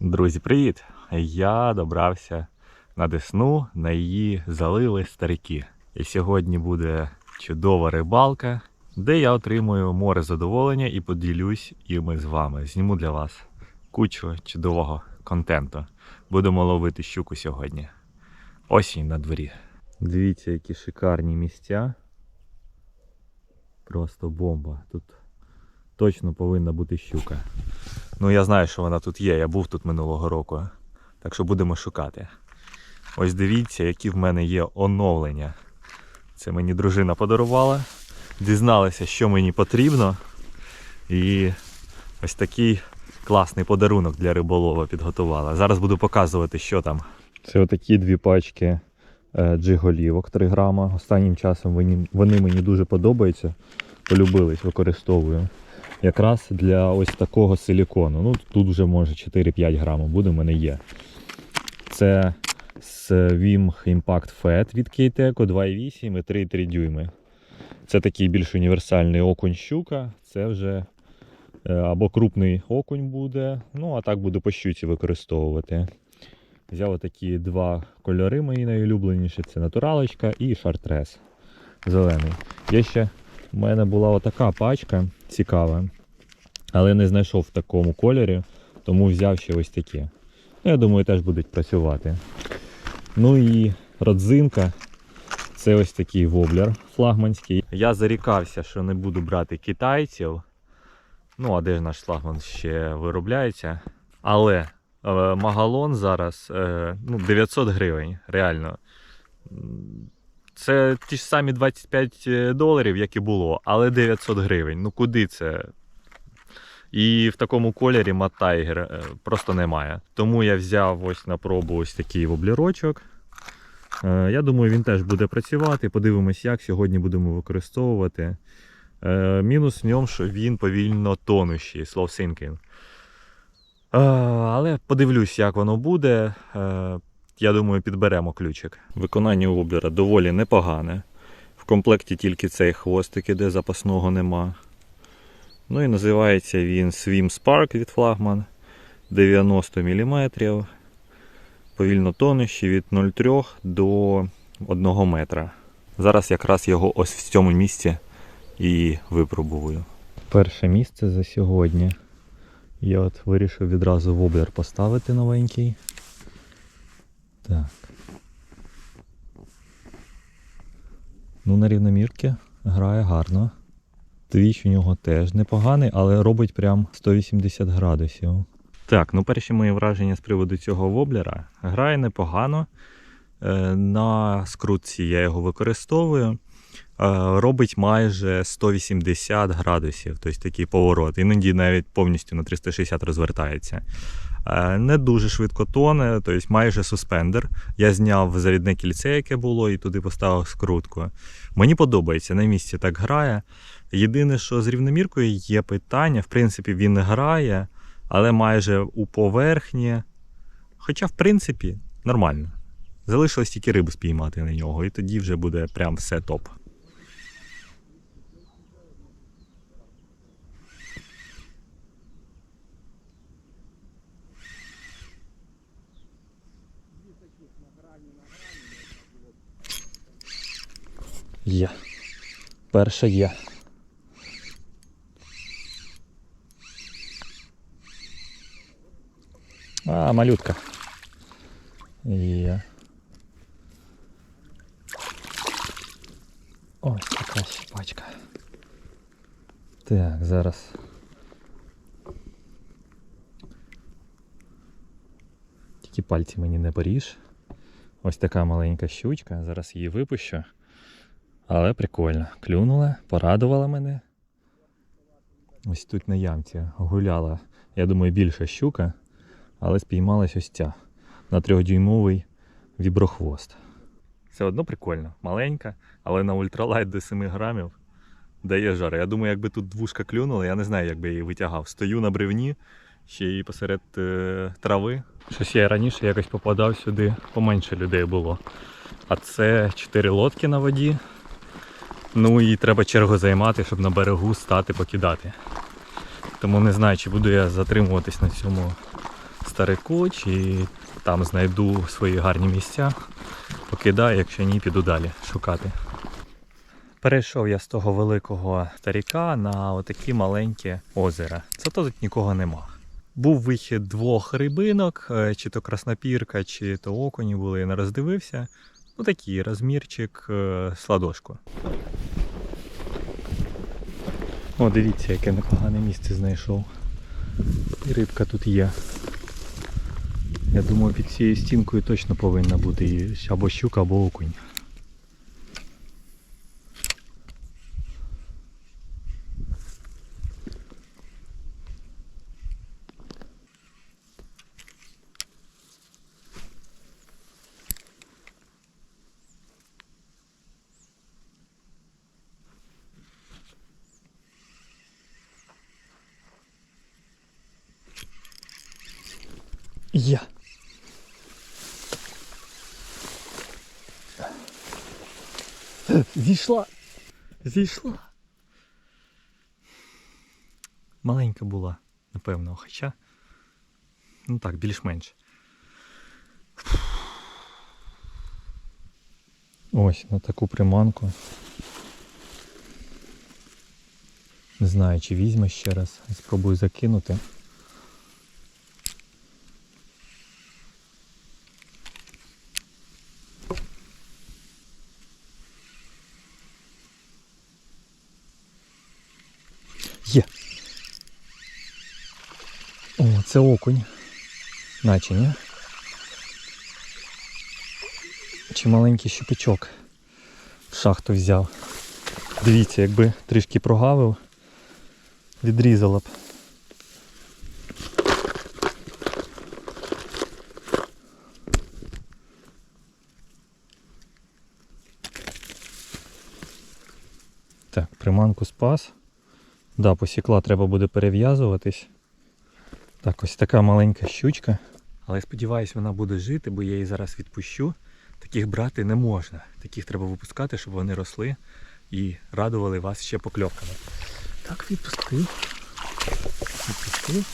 Друзі, привіт! Я добрався на Десну, на її залили старики. І сьогодні буде чудова рибалка, де я отримую море задоволення і поділюсь іми з вами. Зніму для вас кучу чудового контенту. Будемо ловити щуку сьогодні. Осінь на дворі. Дивіться, які шикарні місця. Просто бомба. Тут точно повинна бути щука. Ну, я знаю, що вона тут є. Я був тут минулого року. Так що будемо шукати. Ось дивіться, які в мене є оновлення. Це мені дружина подарувала. Дізналася, що мені потрібно. І ось такий класний подарунок для риболова підготувала. Зараз буду показувати, що там. Це отакі дві пачки е, джиголівок 3 грама. Останнім часом вони, вони мені дуже подобаються. Полюбились, використовую якраз для ось такого силікону. Ну, тут вже може 4-5 грамів буде, в мене є. Це Swim Impact Fat від Кейтеco 2,8 і 3,3 дюйми. Це такий більш універсальний окунь щука. Це вже е, або крупний окунь буде, ну а так буду по щуці використовувати. Взяв такі два кольори мої найулюбленіші це натуралочка і шартрес зелений. Є ще у мене була отака пачка цікава, але не знайшов в такому кольорі, тому взяв ще ось такі. Ну, Я думаю, теж будуть працювати. Ну і родзинка. Це ось такий воблер флагманський. Я зарікався, що не буду брати китайців. Ну, а де ж наш флагман ще виробляється. Але е, магалон зараз е, ну, 900 гривень, реально. Це ті ж самі 25 доларів, як і було, але 900 гривень. Ну куди це? І в такому кольорі Матайгер е, просто немає. Тому я взяв ось на пробу ось такий воблерочок. Е, Я думаю, він теж буде працювати. Подивимось, як сьогодні будемо використовувати. Е, Мінус в ньому, що він повільно тонущий, slow sinking. Але подивлюсь, як воно буде. Я думаю, підберемо ключик. Виконання воблера доволі непогане. В комплекті тільки цей хвостик іде, запасного нема. Ну і називається він Swim Spark від флагман 90 мм. Повільно тонущий від 0,3 до 1 метра. Зараз якраз його ось в цьому місці і випробую. Перше місце за сьогодні. Я от вирішив відразу воблер поставити новенький. Так. Ну, на рівномірки грає гарно. Твіч у нього теж непоганий, але робить прям 180 градусів. Так, ну перші мої враження з приводу цього воблера. Грає непогано. Е, На скрутці я його використовую. Е, Робить майже 180 градусів, тобто такий поворот. Іноді навіть повністю на 360 розвертається. Е, Не дуже швидко тоне, тобто майже суспендер. Я зняв завідне кільце, яке було, і туди поставив скрутку. Мені подобається, на місці так грає. Єдине, що з рівноміркою є питання. В принципі, він грає, але майже у поверхні. Хоча, в принципі, нормально. Залишилось тільки рибу спіймати на нього, і тоді вже буде прям все топ. Є. Перша є. А, малютка. Є. Ось така щепачка. Так, зараз. Тільки пальці мені не поріж. Ось така маленька щучка. Зараз її випущу. Але прикольно. Клюнула, порадувала мене. Ось тут на ямці гуляла, я думаю, більша щука, але спіймалась ось ця на трьохдюймовий віброхвост. Все одно прикольно, маленька, але на ультралайт до 7 грамів дає жар. Я думаю, якби тут двушка клюнула, я не знаю, як би її витягав. Стою на бревні, ще й посеред е, трави. Щось я раніше якось попадав сюди, поменше людей було. А це 4 лодки на воді. Ну і треба чергу займати, щоб на берегу стати покидати. Тому не знаю, чи буду я затримуватись на цьому старику, чи там знайду свої гарні місця. Покидаю, якщо ні, піду далі шукати. Перейшов я з того великого старіка на отакі маленькі озера. Це тут нікого нема. Був вихід двох рибинок, е, чи то краснопірка, чи то окуні були, я не роздивився. Ну такий розмірчик е, з ладошку. О, дивіться, яке непогане місце знайшов. І рибка тут є. Я думаю, під цією стінкою точно повинна бути або щука, або окунь. Я. Зійшла. Зійшла. Маленька була, напевно, хоча. Ну так, більш-менш. Ось на таку приманку. Не знаю, чи візьме ще раз. Спробую закинути. Є. О, це окунь. Наче, ні? Чи маленький щупачок в шахту взяв. Дивіться, якби трішки прогавив, відрізало б. Так, приманку спас. Да, посікла, треба буде перев'язуватись. Так, ось така маленька щучка. Але сподіваюсь, вона буде жити, бо я її зараз відпущу. Таких брати не можна. Таких треба випускати, щоб вони росли і радували вас ще покльовками. Так, відпустив. Відпустив.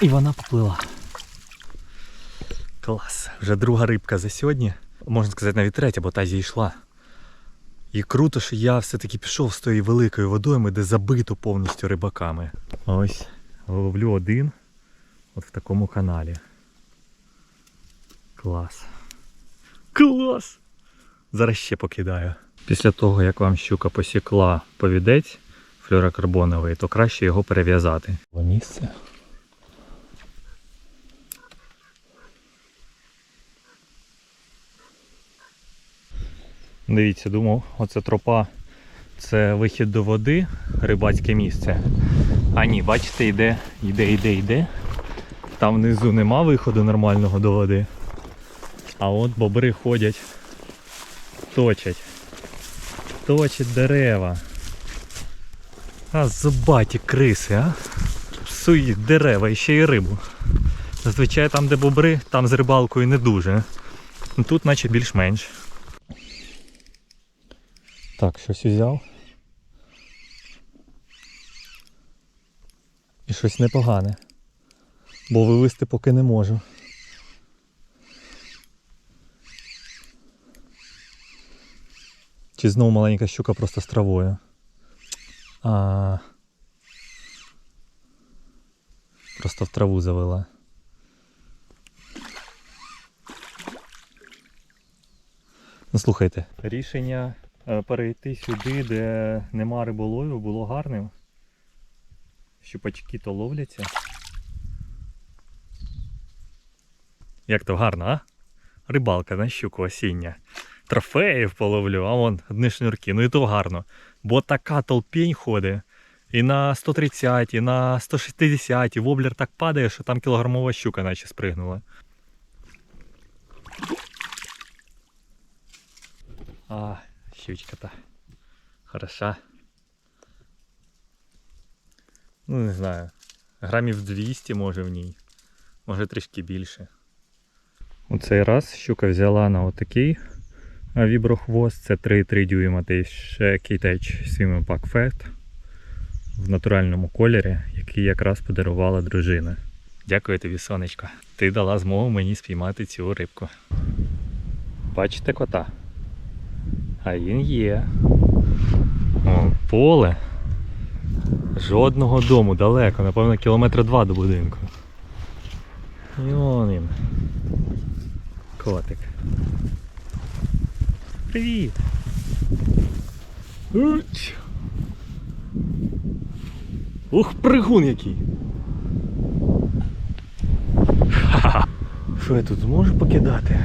І вона поплила. Клас. Вже друга рибка за сьогодні. Можна сказати, навіть третя, бо та зійшла. І круто, що я все-таки пішов з тої великої водойми, де забито повністю рибаками. Ось ловлю один от в такому каналі. Клас. Клас! Зараз ще покидаю. Після того, як вам щука посікла повідець флюорокарбоновий, то краще його перев'язати. Місце. Дивіться, думав, оце тропа це вихід до води, рибацьке місце. А ні, бачите, йде, йде, йде, йде. Там внизу нема виходу нормального до води. А от бобри ходять, точать. Точать дерева. А зубаті криси, а? Псують дерева і ще й рибу. Зазвичай там, де бобри, там з рибалкою не дуже. Тут наче більш-менш. Так, щось взяв. І щось непогане. Бо вивезти поки не можу. Чи знову маленька щука просто з травою. А... Просто в траву завела. Ну слухайте, рішення е, перейти сюди, де нема риболовів, було гарним. Щупачки то ловляться. Як то гарно, а? Рибалка на щуку осіння. Трофеїв половлю, а вон одні шнурки. Ну і то гарно. Бо така толпінь ходить. І на 130, і на 160, і воблер так падає, що там кілограмова щука наче спригнула. А, щучка-то. Хороша. Ну, не знаю. Грамів 200 може в ній. Може трішки більше. У цей раз щука взяла на отакий віброхвост. Це 3,3 дюйма ще Кейтеч Swim Pack Fat в натуральному кольорі, який якраз подарувала дружина. Дякую тобі, сонечко. Ти дала змогу мені спіймати цю рибку. Бачите кота? А він є. О, поле. Жодного дому далеко, напевно, кілометра два до будинку. І он він. Котик. Привіт! Уч. Ух, пригун який! Що я тут зможу покидати?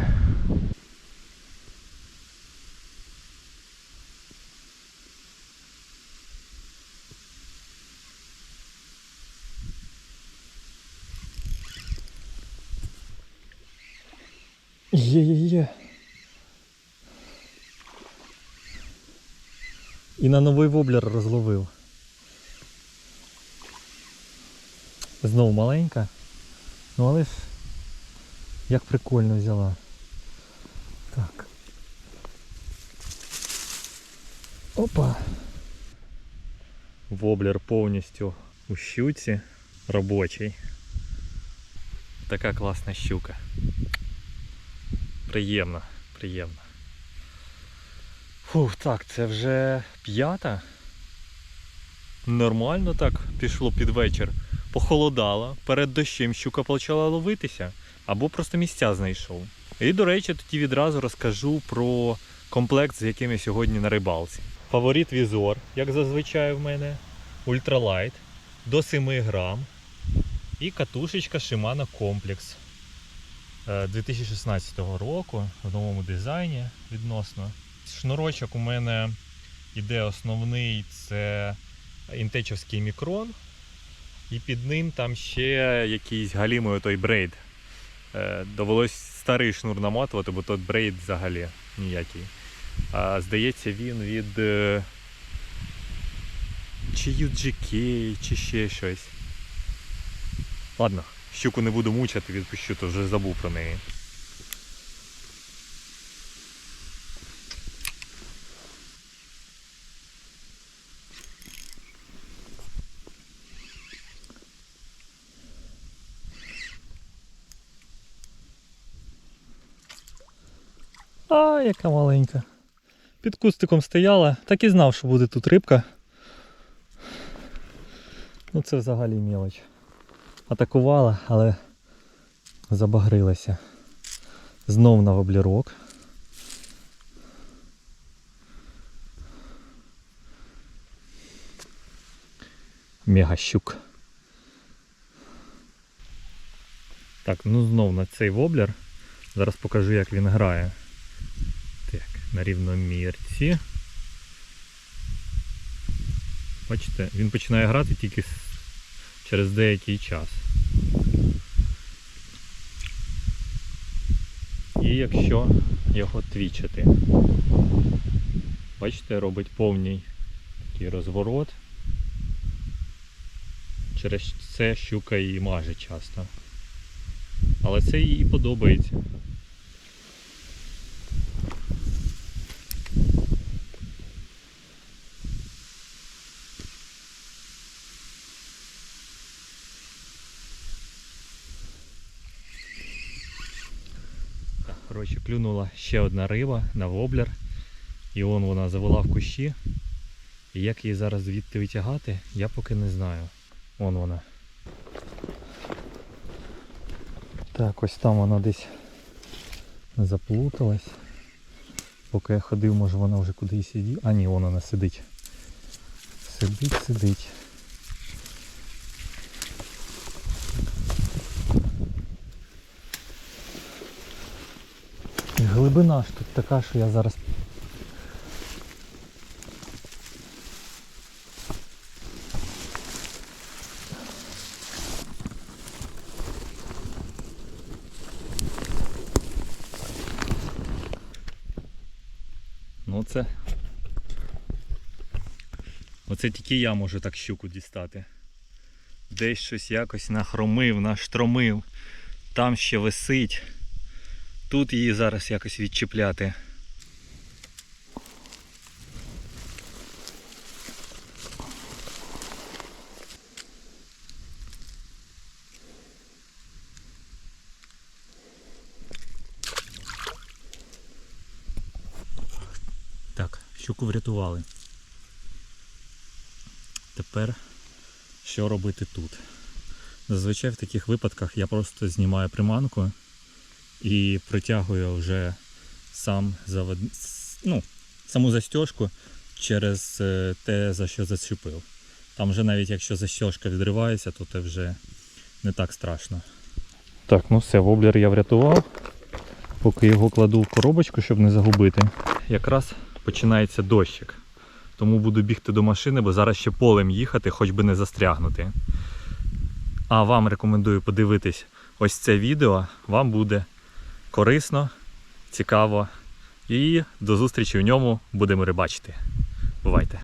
І на новий воблер розловив. Знову маленька. Ну але ж як прикольно взяла. Так. Опа. Воблер повністю у щуці робочий. Така класна щука. Приємно, приємно. Фух, так, це вже п'ята. Нормально так пішло під вечір. Похолодало, перед дощем щука почала ловитися, або просто місця знайшов. І, до речі, тоді відразу розкажу про комплект, з яким я сьогодні на рибалці. Фаворит візор, як зазвичай в мене, ультралайт до 7 грам. І катушечка Shimano Complex е, 2016 року в новому дизайні відносно. Шнурочок у мене іде основний, це інтечовський мікрон. І під ним там ще якийсь галімий той брейд. Е, Довелось старий шнур наматувати, бо той брейд взагалі ніякий. А, здається, він від е, чи UGK, чи ще щось. Ладно, щуку не буду мучати, відпущу, то вже забув про неї. А, яка маленька. Під кустиком стояла, так і знав, що буде тут рибка. Ну це взагалі мелоч. Атакувала, але забагрилася. Знов на воблерок. Мегащук. Так, ну знов на цей воблер. Зараз покажу, як він грає. На рівномірці. Бачите, він починає грати тільки через деякий час. І якщо його твічити. Бачите, робить повний такий розворот. Через це щука і маже часто. Але це їй подобається. Так, коротше, клюнула ще одна риба на воблер. І он вона завела в кущі. І як її зараз звідти витягати, я поки не знаю. Вон вона. Так, ось там вона десь заплуталась. Поки я ходив, може вона вже кудись сиділа. А ні, вон вона сидить. Сидить, сидить. І Глибина ж тут така, що я зараз. Ну це. Оце тільки я можу так щуку дістати. Десь щось якось нахромив, наштромив. Там ще висить. Тут її зараз якось відчіпляти. Так, щуку врятували. Тепер що робити тут? Зазвичай в таких випадках я просто знімаю приманку і притягую вже сам завод... ну, саму застежку через е, те, за що зачепив. Там вже навіть якщо застежка відривається, то це вже не так страшно. Так, ну все, воблер я врятував. Поки його кладу в коробочку, щоб не загубити. Якраз починається дощик. Тому буду бігти до машини, бо зараз ще полем їхати, хоч би не застрягнути. А вам рекомендую подивитись ось це відео. Вам буде корисно, цікаво. І до зустрічі в ньому будемо рибачити. Бувайте!